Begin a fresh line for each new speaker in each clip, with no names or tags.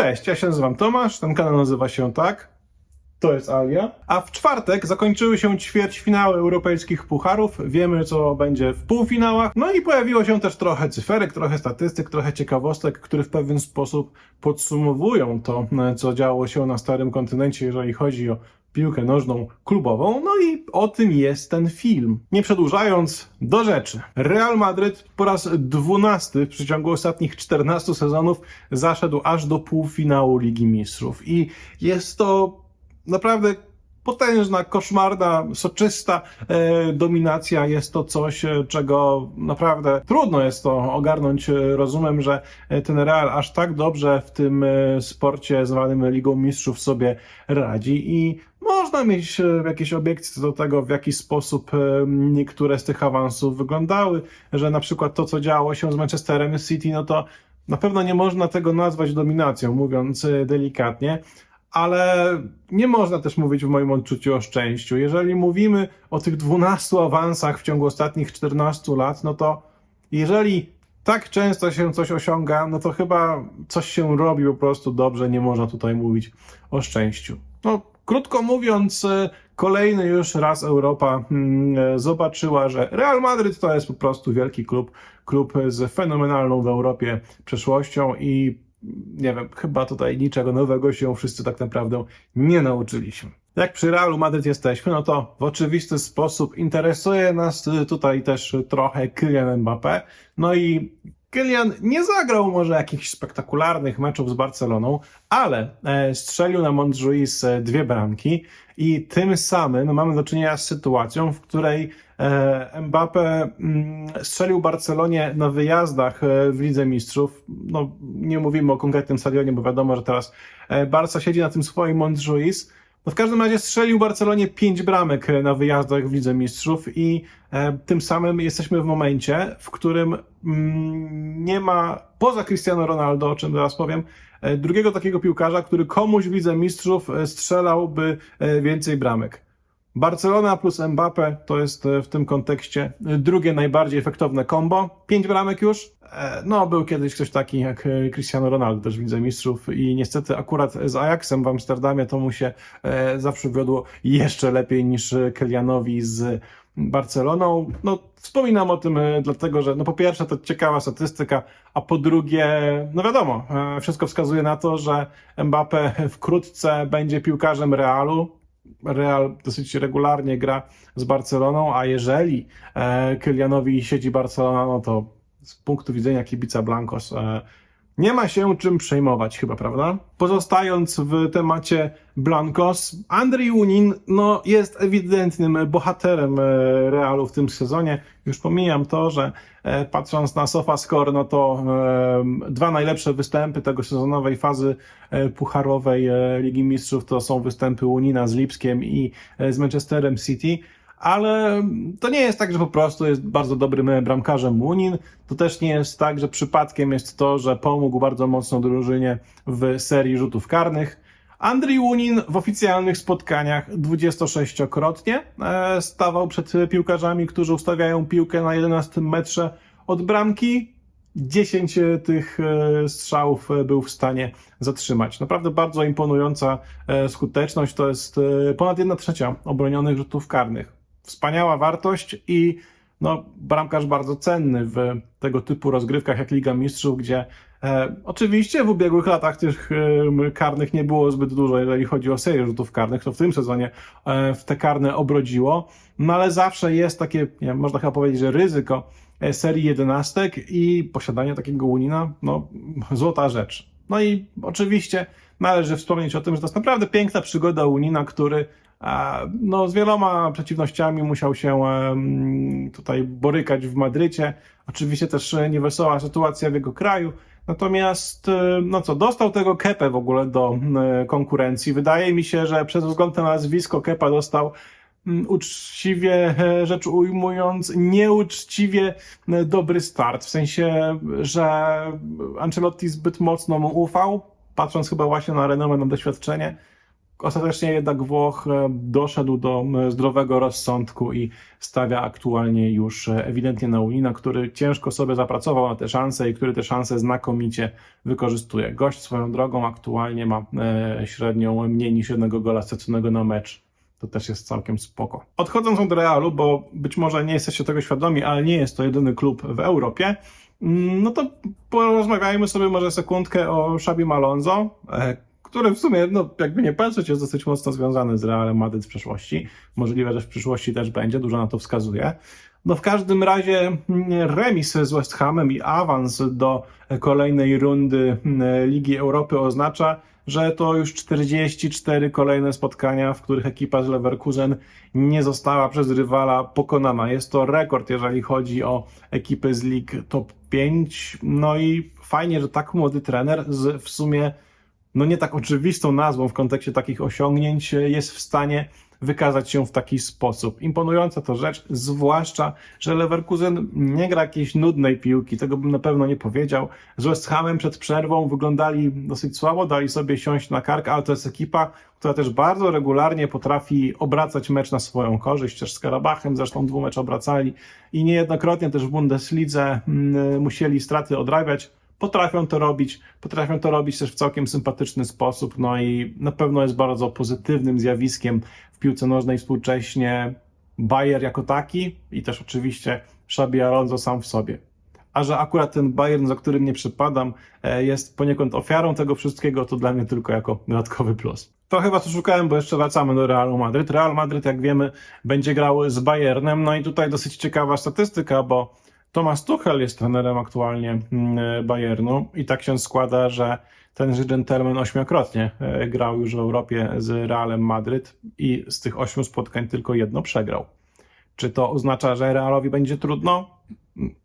Cześć, ja się nazywam Tomasz, ten kanał nazywa się tak. To jest Alia. A w czwartek zakończyły się ćwierćfinały europejskich pucharów. Wiemy, co będzie w półfinałach. No i pojawiło się też trochę cyferek, trochę statystyk, trochę ciekawostek, które w pewien sposób podsumowują to, co działo się na Starym Kontynencie, jeżeli chodzi o piłkę nożną klubową. No i o tym jest ten film. Nie przedłużając, do rzeczy. Real Madryt po raz dwunasty w przeciągu ostatnich 14 sezonów zaszedł aż do półfinału Ligi Mistrzów. I jest to naprawdę potężna, koszmarna, soczysta e, dominacja. Jest to coś, e, czego naprawdę trudno jest to ogarnąć e, rozumem, że e, ten Real aż tak dobrze w tym sporcie zwanym Ligą Mistrzów sobie radzi i można mieć e, jakieś obiekcje do tego, w jaki sposób e, niektóre z tych awansów wyglądały, że na przykład to, co działo się z Manchesterem City, no to na pewno nie można tego nazwać dominacją, mówiąc e, delikatnie, ale nie można też mówić w moim odczuciu o szczęściu. Jeżeli mówimy o tych 12 awansach w ciągu ostatnich 14 lat, no to jeżeli tak często się coś osiąga, no to chyba coś się robi po prostu dobrze, nie można tutaj mówić o szczęściu. No, krótko mówiąc, e, kolejny już raz Europa mm, e, zobaczyła, że Real Madryt to jest po prostu wielki klub, klub z fenomenalną w Europie przeszłością i nie wiem, chyba tutaj niczego nowego się wszyscy tak naprawdę nie nauczyliśmy. Jak przy Realu Madryt jesteśmy, no to w oczywisty sposób interesuje nas y, tutaj też trochę Kylian Mbappé. No i Kylian nie zagrał może jakichś spektakularnych meczów z Barceloną, ale e, strzelił na Montjuic e, dwie bramki i tym samym mamy do czynienia z sytuacją, w której e, Mbappé mm, strzelił Barcelonie na wyjazdach w Lidze Mistrzów. No, nie mówimy o konkretnym stadionie, bo wiadomo, że teraz Barca siedzi na tym swoim Montjuic. No w każdym razie strzelił Barcelonie pięć bramek e, na wyjazdach w Lidze Mistrzów i e, tym samym jesteśmy w momencie, w którym mm, nie ma, poza Cristiano Ronaldo, o czym teraz powiem, e, drugiego takiego piłkarza, który komuś w Lidze Mistrzów e, strzelałby e, więcej bramek. Barcelona plus Mbappe to jest e, w tym kontekście e, drugie najbardziej efektowne combo. Pięć bramek już. E, No, był kiedyś ktoś taki jak Cristiano Ronaldo też w Lidze Mistrzów i niestety akurat z Ajaxem w Amsterdamie to mu się zawsze wiodło jeszcze lepiej niż Kylianowi z Barceloną. No, wspominam o tym dlatego, że no po pierwsze to ciekawa statystyka, a po drugie, no wiadomo, wszystko wskazuje na to, że Mbappe wkrótce będzie piłkarzem Realu. Real dosyć regularnie gra z Barceloną, a jeżeli e, Kylianowi siedzi Barcelona, no to z punktu widzenia kibica Blancos e, nie ma się czym przejmować chyba, prawda? Pozostając w temacie Blancos, Andrzej Unin no, jest ewidentnym bohaterem e, Realu w tym sezonie. Już pomijam to, że e, patrząc na SofaScore, no to e, dwa najlepsze występy tego sezonowej fazy pucharowej Ligi Mistrzów to są występy Unina z Lipskiem i z Manchesterem City. Ale to nie jest tak, że po prostu jest bardzo dobrym e, bramkarzem Munin. To też nie jest tak, że przypadkiem jest to, że pomógł bardzo mocno drużynie w serii rzutów karnych. Andrzej Łunin w oficjalnych spotkaniach 26-krotnie e, stawał przed piłkarzami, którzy ustawiają piłkę na 11 metrze od bramki. 10 tych e, strzałów e, był w stanie zatrzymać. Naprawdę bardzo imponująca skuteczność. To jest ponad 1 trzecia obronionych rzutów karnych. Wspaniała wartość i no, bramkarz bardzo cenny w tego typu rozgrywkach jak Liga Mistrzów, gdzie e, oczywiście w ubiegłych latach tych e, karnych nie było zbyt dużo, jeżeli chodzi o serię rzutów karnych, to w tym sezonie e, w te karne obrodziło, no ale zawsze jest takie, wiem, można chyba powiedzieć, że ryzyko e, serii jedenastek i posiadanie takiego Unina, no złota rzecz. No i oczywiście należy wspomnieć o tym, że to jest naprawdę piękna przygoda Unina, który no, z wieloma przeciwnościami musiał się tutaj borykać w Madrycie. Oczywiście też e, niewesoła sytuacja w jego kraju. Natomiast, e, no co, dostał tego Kepę w ogóle do e, konkurencji. Wydaje mi się, że przez wzgląd na nazwisko Kepa dostał uczciwie rzecz ujmując, nieuczciwie dobry start. W sensie, że Ancelotti zbyt mocno mu ufał, patrząc chyba właśnie na renomę, na doświadczenie. Ostatecznie jednak Włoch e, doszedł do zdrowego rozsądku i stawia aktualnie już e, ewidentnie na Unina, który ciężko sobie zapracował na te szanse i który te szanse znakomicie wykorzystuje. Gość swoją drogą aktualnie ma e, średnią mniej niż jednego gola straconego na mecz. To też jest całkiem spoko. Odchodząc od Realu, bo być może nie jesteście tego świadomi, ale nie jest to jedyny klub w Europie, mm, no to porozmawiajmy sobie może sekundkę o Szabim Alonso, który w sumie, no jakby nie patrzeć, jest dosyć mocno związany z Realem Madryt w przeszłości. Możliwe, że w przyszłości też będzie, dużo na to wskazuje. No w każdym razie mm, remis z West Hamem i awans do kolejnej rundy mm, Ligi Europy oznacza, że to już 44 kolejne spotkania, w których ekipa z Leverkusen nie została przez rywala pokonana. Jest to rekord, jeżeli chodzi o ekipy z lig top 5. No i fajnie, że tak młody trener z w sumie no nie tak oczywistą nazwą w kontekście takich osiągnięć jest w stanie wykazać się w taki sposób. Imponująca to rzecz, zwłaszcza, że Leverkusen nie gra jakiejś nudnej piłki, tego bym na pewno nie powiedział. Z West Hamem przed przerwą wyglądali dosyć słabo, dali sobie siąść na kark, ale to jest ekipa, która też bardzo regularnie potrafi obracać mecz na swoją korzyść, też z Karabachem zresztą dwumecz obracali i niejednokrotnie też w Bundeslidze mm, musieli straty odrabiać potrafią to robić, potrafią to robić też w całkiem sympatyczny sposób, no i na pewno jest bardzo pozytywnym zjawiskiem w piłce nożnej współcześnie Bayer jako taki i też oczywiście Xabi Alonso sam w sobie. A że akurat ten Bayern, za którym nie przypadam, e, jest poniekąd ofiarą tego wszystkiego, to dla mnie tylko jako dodatkowy plus. To chyba co szukałem, bo jeszcze wracamy do Realu Madryt. Real Madryt, jak wiemy, będzie grał z Bayernem, no i tutaj dosyć ciekawa statystyka, bo Thomas Tuchel jest trenerem aktualnie mm, Bayernu i tak się składa, że tenże gentleman ośmiokrotnie e, grał już w Europie z Realem Madryt i z tych ośmiu spotkań tylko jedno przegrał. Czy to oznacza, że Realowi będzie trudno?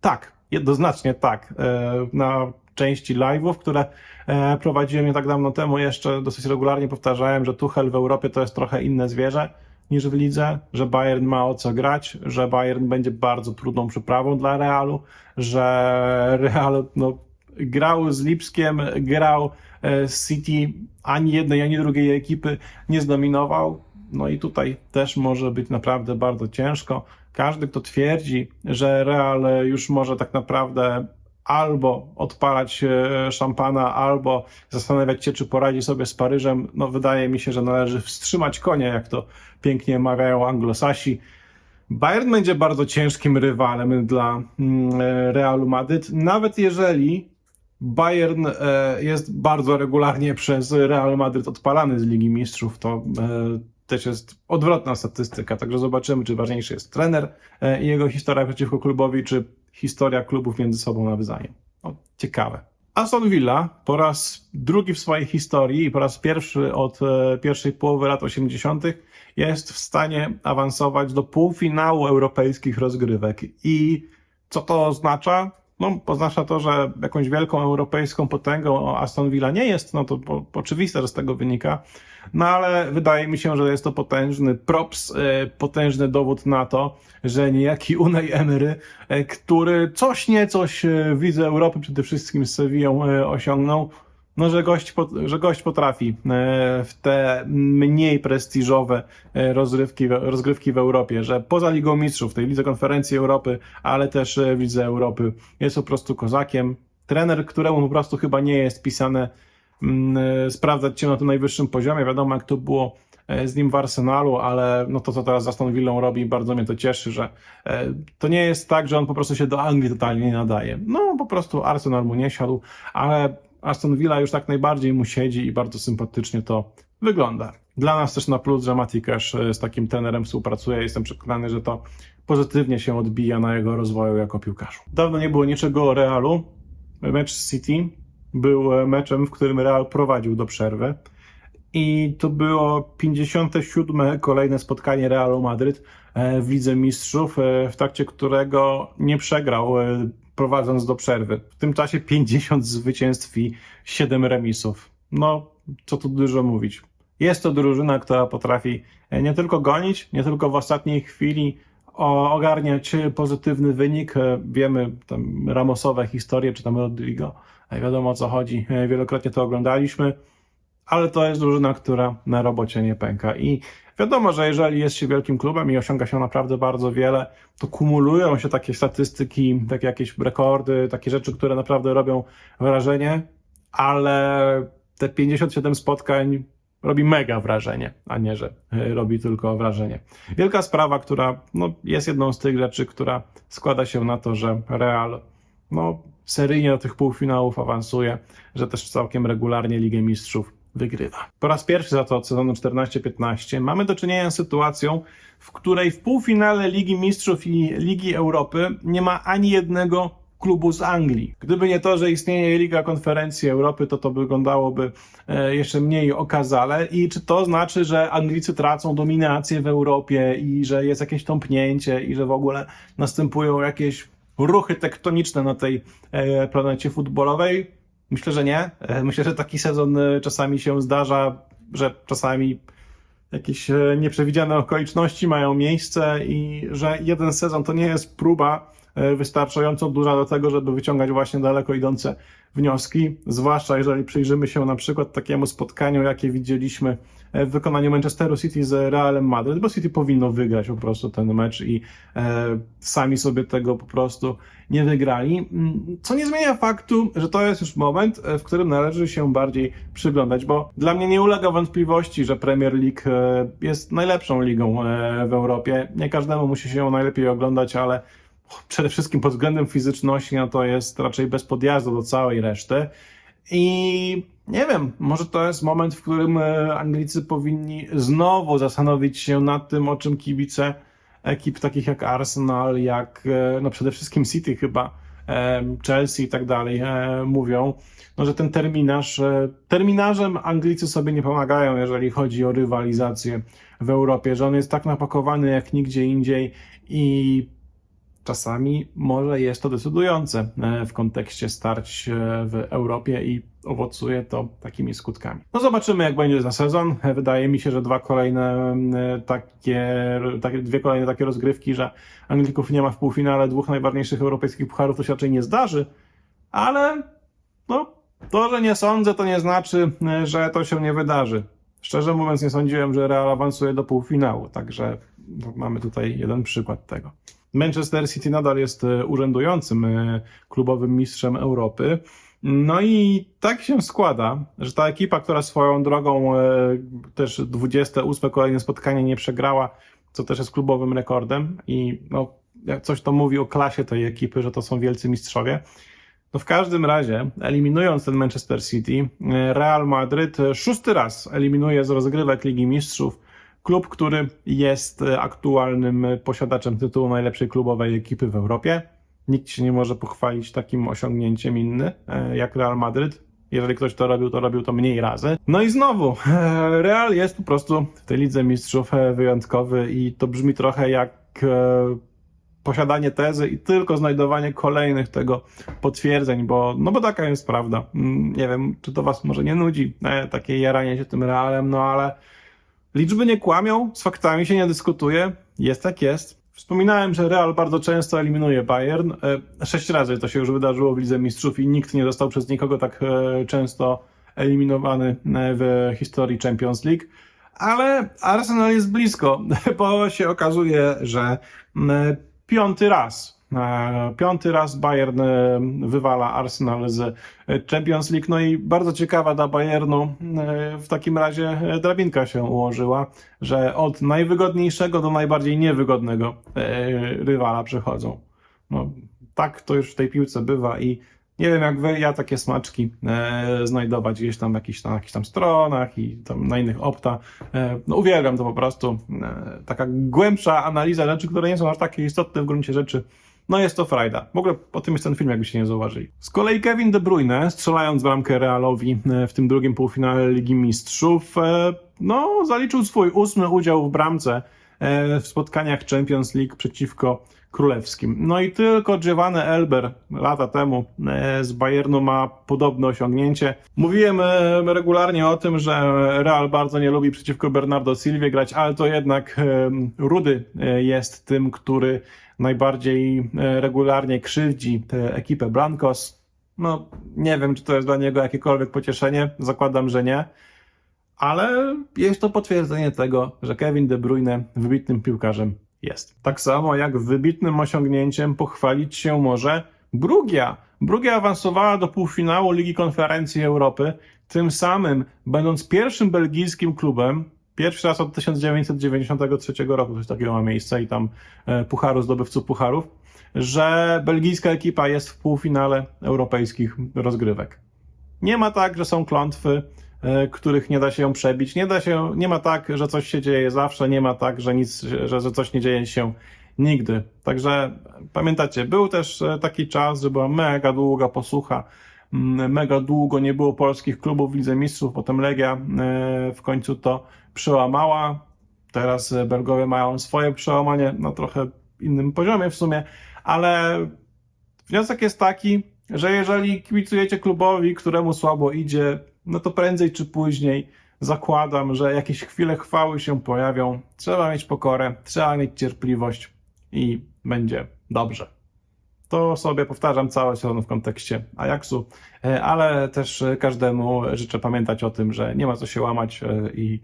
Tak, jednoznacznie tak. E, Na części live'ów, które e, prowadziłem nie tak dawno temu, jeszcze dosyć regularnie powtarzałem, że Tuchel w Europie to jest trochę inne zwierzę niż w lidze, że Bayern ma o co grać, że Bayern będzie bardzo trudną przyprawą dla Realu, że Real no, grał z Lipskiem, grał e, z City, ani jednej, ani drugiej ekipy nie zdominował. No i tutaj też może być naprawdę bardzo ciężko. Każdy, kto twierdzi, że Real już może tak naprawdę albo odpalać e, szampana, albo zastanawiać się, czy poradzi sobie z Paryżem, no wydaje mi się, że należy wstrzymać konia, jak to pięknie mawiają anglosasi. Bayern będzie bardzo ciężkim rywalem dla mm, e, Realu Madryt, nawet jeżeli Bayern e, jest bardzo regularnie przez Real Madryt odpalany z Ligi Mistrzów, to też jest odwrotna statystyka, także zobaczymy, czy ważniejszy jest trener i jego historia przeciwko klubowi, czy historia klubów między sobą nawzajem. No, ciekawe. Aston Villa po raz drugi w swojej historii i po raz pierwszy od e, pierwszej połowy lat 80. jest w stanie awansować do półfinału europejskich rozgrywek. I co to oznacza? No, oznacza to, że jakąś wielką europejską potęgą Aston Villa nie jest, no to po, oczywiste, że z tego wynika, no ale wydaje mi się, że jest to potężny props, e, potężny dowód na to, że niejaki Unai Emery, e, który coś niecoś e, w Lidze Europy przede wszystkim z Sevillą osiągnął, no, że gość, że gość potrafi w te mniej prestiżowe rozgrywki, rozgrywki w Europie, że poza Ligą Mistrzów, tej Lidze Konferencji Europy, ale też w Lidze Europy jest po prostu kozakiem. Trener, któremu po prostu chyba nie jest pisane Mm, sprawdzać cię na tym najwyższym poziomie. Wiadomo, jak to było e, z nim w Arsenalu, ale no to, co teraz z Aston Villą robi, bardzo mnie to cieszy, że e, to nie jest tak, że on po prostu się do Anglii totalnie nie nadaje. No, po prostu Arsenal mu nie siadł, ale Aston Villa już tak najbardziej mu siedzi i bardzo sympatycznie to wygląda. Dla nas też na plus, że Mati e, z takim trenerem współpracuje. Jestem przekonany, że to pozytywnie się odbija na jego rozwoju jako piłkarzu. Dawno nie było niczego o Realu. Mecz City był meczem, w którym Real prowadził do przerwy. I to było 57. kolejne spotkanie Realu Madryt e, w Lidze Mistrzów, e, w trakcie którego nie przegrał e, prowadząc do przerwy. W tym czasie 50 zwycięstw i 7 remisów. No, co tu dużo mówić. Jest to drużyna, która potrafi nie tylko gonić, nie tylko w ostatniej chwili ogarniać pozytywny wynik. Wiemy tam Ramosowe historie, czy tam Rodrigo, wiadomo o co chodzi. Wielokrotnie to oglądaliśmy, ale to jest drużyna, która na robocie nie pęka. I wiadomo, że jeżeli jest się wielkim klubem i osiąga się naprawdę bardzo wiele, to kumulują się takie statystyki, takie jakieś rekordy, takie rzeczy, które naprawdę robią wrażenie, ale te 57 spotkań robi mega wrażenie, a nie, że y, robi tylko wrażenie. Wielka sprawa, która no, jest jedną z tych rzeczy, która składa się na to, że Real no, seryjnie do tych półfinałów awansuje, że też całkiem regularnie Ligę Mistrzów wygrywa. Po raz pierwszy za to od sezonu 14-15 mamy do czynienia z sytuacją, w której w półfinale Ligi Mistrzów i Ligi Europy nie ma ani jednego klubu z Anglii. Gdyby nie to, że istnieje Liga Konferencji Europy, to to wyglądałoby e, jeszcze mniej okazale. I czy to znaczy, że Anglicy tracą dominację w Europie i że jest jakieś tąpnięcie i że w ogóle następują jakieś ruchy tektoniczne na tej e, planecie futbolowej? Myślę, że nie. E, Myślę, że taki sezon e, czasami się zdarza, że czasami jakieś e, nieprzewidziane okoliczności mają miejsce i że jeden sezon to nie jest próba wystarczająco duża do tego, żeby wyciągać właśnie daleko idące wnioski, zwłaszcza jeżeli przyjrzymy się na przykład takiemu spotkaniu, jakie widzieliśmy e, w wykonaniu Manchesteru City z Realem Madryt, bo City powinno wygrać po prostu ten mecz i e, sami sobie tego po prostu nie wygrali. Mm, Co nie zmienia faktu, że to jest już moment, e, w którym należy się bardziej przyglądać, bo dla mnie nie ulega wątpliwości, że Premier League e, jest najlepszą ligą e, w Europie. Nie każdemu musi się ją najlepiej oglądać, ale przede wszystkim pod względem fizyczności, no to jest raczej bez podjazdu do całej reszty. I nie wiem, może to jest moment, w którym e, Anglicy powinni znowu zastanowić się nad tym, o czym kibice ekip takich jak Arsenal, jak e, no przede wszystkim City chyba, e, Chelsea i tak dalej mówią, no że ten terminarz, terminarzem Anglicy sobie nie pomagają, jeżeli chodzi o rywalizację w Europie, że on jest tak napakowany jak nigdzie indziej i czasami może jest to decydujące e, w kontekście starć e, w Europie i owocuje to takimi skutkami. No zobaczymy, jak będzie za sezon. Wydaje mi się, że dwa kolejne e, takie, takie dwie kolejne takie rozgrywki, że Anglików nie ma w półfinale dwóch najważniejszych europejskich pucharów, to się raczej nie zdarzy, ale no, to, że nie sądzę, to nie znaczy, że to się nie wydarzy. Szczerze mówiąc, nie sądziłem, że Real awansuje do półfinału, także no, mamy tutaj jeden przykład tego. Manchester City nadal jest e, urzędującym e, klubowym mistrzem Europy. No i tak się składa, że ta ekipa, która swoją drogą e, też 28 kolejne spotkanie nie przegrała, co też jest klubowym rekordem i no, coś to mówi o klasie tej ekipy, że to są wielcy mistrzowie. No w każdym razie, eliminując ten Manchester City, Real Madryt szósty raz eliminuje z rozgrywek Ligi Mistrzów klub, który jest e, aktualnym e, posiadaczem tytułu najlepszej klubowej ekipy w Europie. Nikt się nie może pochwalić takim osiągnięciem inny e, jak Real Madryt. Jeżeli ktoś to robił, to robił to mniej razy. No i znowu, Real jest po prostu w tej Lidze Mistrzów wyjątkowy i to brzmi trochę jak posiadanie tezy i tylko znajdowanie kolejnych tego potwierdzeń, bo, no bo taka jest prawda. Mm, Nie wiem, czy to was może nie nudzi, takie jaranie się tym realem, no ale liczby nie kłamią, z faktami się nie dyskutuje, jest jak jest. Wspominałem, że Real bardzo często eliminuje Bayern. E, Sześć razy to się już wydarzyło w Lidze Mistrzów i nikt nie został przez nikogo tak e, często eliminowany e, w historii Champions League. Ale Arsenal jest blisko, bo się okazuje, że mm, piąty raz. E, Piąty raz Bayern e, wywala Arsenal z Champions League. No i bardzo ciekawa dla Bayernu e, w takim razie drabinka się ułożyła, że od najwygodniejszego do najbardziej niewygodnego rywala przechodzą. No, tak to już w tej piłce bywa i nie wiem jak wy, ja takie smaczki e, znajdować gdzieś tam, jakichś tam, jakichś tam stronach i tam na innych opta. E, no uwielbiam to po prostu. E, taka głębsza analiza rzeczy, które nie są aż takie istotne w gruncie rzeczy. No jest to frajda. W ogóle po tym jest ten film, jakbyście nie zauważyli. Z kolei Kevin De Bruyne, strzelając bramkę Realowi e, w tym drugim półfinale Ligi Mistrzów, e, no zaliczył swój ósmy udział w bramce w spotkaniach Champions League przeciwko królewskim. No i tylko Giovanni Elber lata temu e, z Bayernu ma podobne osiągnięcie. Mówiłem e, regularnie o tym, że Real bardzo nie lubi przeciwko Bernardo Silvie grać, ale to jednak e, Rudy e, jest tym, który najbardziej e, regularnie krzywdzi ekipę Blancos. No, nie wiem, czy to jest dla niego jakiekolwiek pocieszenie. Zakładam, że nie. Ale jest to potwierdzenie tego, że Kevin De Bruyne wybitnym piłkarzem jest. Tak samo jak wybitnym osiągnięciem pochwalić się może Brugia. Brugia awansowała do półfinału Ligi Konferencji Europy, tym samym będąc pierwszym belgijskim klubem, pierwszy raz od 1993 roku coś takiego ma miejsce i tam e, pucharu, zdobywców pucharów, że belgijska ekipa jest w półfinale europejskich rozgrywek. Nie ma tak, że są klątwy, których nie da się ją przebić. Nie da się, nie ma tak, że coś się dzieje zawsze, nie ma tak, że nic, że, że coś nie dzieje się nigdy. Także pamiętacie, był też e, taki czas, że była mega długa posłucha, mm, mega długo nie było polskich klubów w Lidze Mistrzów, potem Legia e, w końcu to przełamała. Teraz e, Belgowie mają swoje przełamanie na trochę innym poziomie w sumie, ale wniosek jest taki, że jeżeli kibicujecie klubowi, któremu słabo idzie, no to prędzej czy później zakładam, że jakieś chwile chwały się pojawią. Trzeba mieć pokorę, trzeba mieć cierpliwość i będzie dobrze. To sobie powtarzam cały sezon w kontekście Ajaxu, e, ale też każdemu życzę pamiętać o tym, że nie ma co się łamać e, i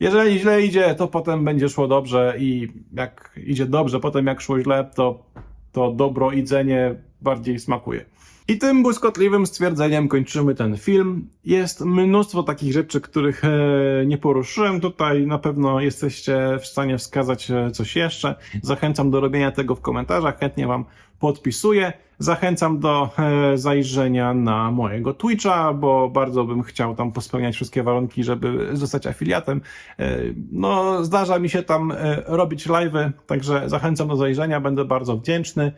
jeżeli źle idzie, to potem będzie szło dobrze i jak idzie dobrze, potem jak szło źle, to, to dobro idzenie bardziej smakuje. I tym błyskotliwym stwierdzeniem kończymy ten film. Jest mnóstwo takich rzeczy, których e, nie poruszyłem. Tutaj na pewno jesteście w stanie wskazać e, coś jeszcze. Zachęcam do robienia tego w komentarzach, chętnie Wam podpisuję. Zachęcam do e, zajrzenia na mojego Twitcha, bo bardzo bym chciał tam pospełniać wszystkie warunki, żeby zostać afiliatem. No, zdarza mi się tam robić live'y, także zachęcam do zajrzenia, będę bardzo wdzięczny.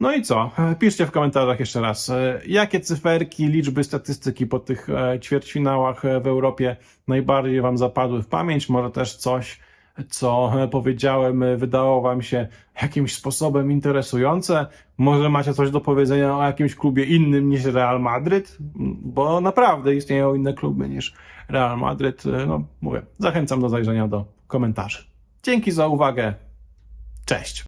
No i co? E, Piszcie w komentarzach jeszcze raz, e, jakie cyferki, liczby, statystyki po tych e, ćwierćfinałach w Europie najbardziej Wam zapadły w pamięć? Może też coś, co powiedziałem, wydało Wam się jakimś sposobem interesujące? Może macie coś do powiedzenia o jakimś klubie innym niż Real Madryt? Bo naprawdę istnieją inne kluby niż Real Madryt. No, mówię, zachęcam do zajrzenia do komentarzy. Dzięki za uwagę. Cześć.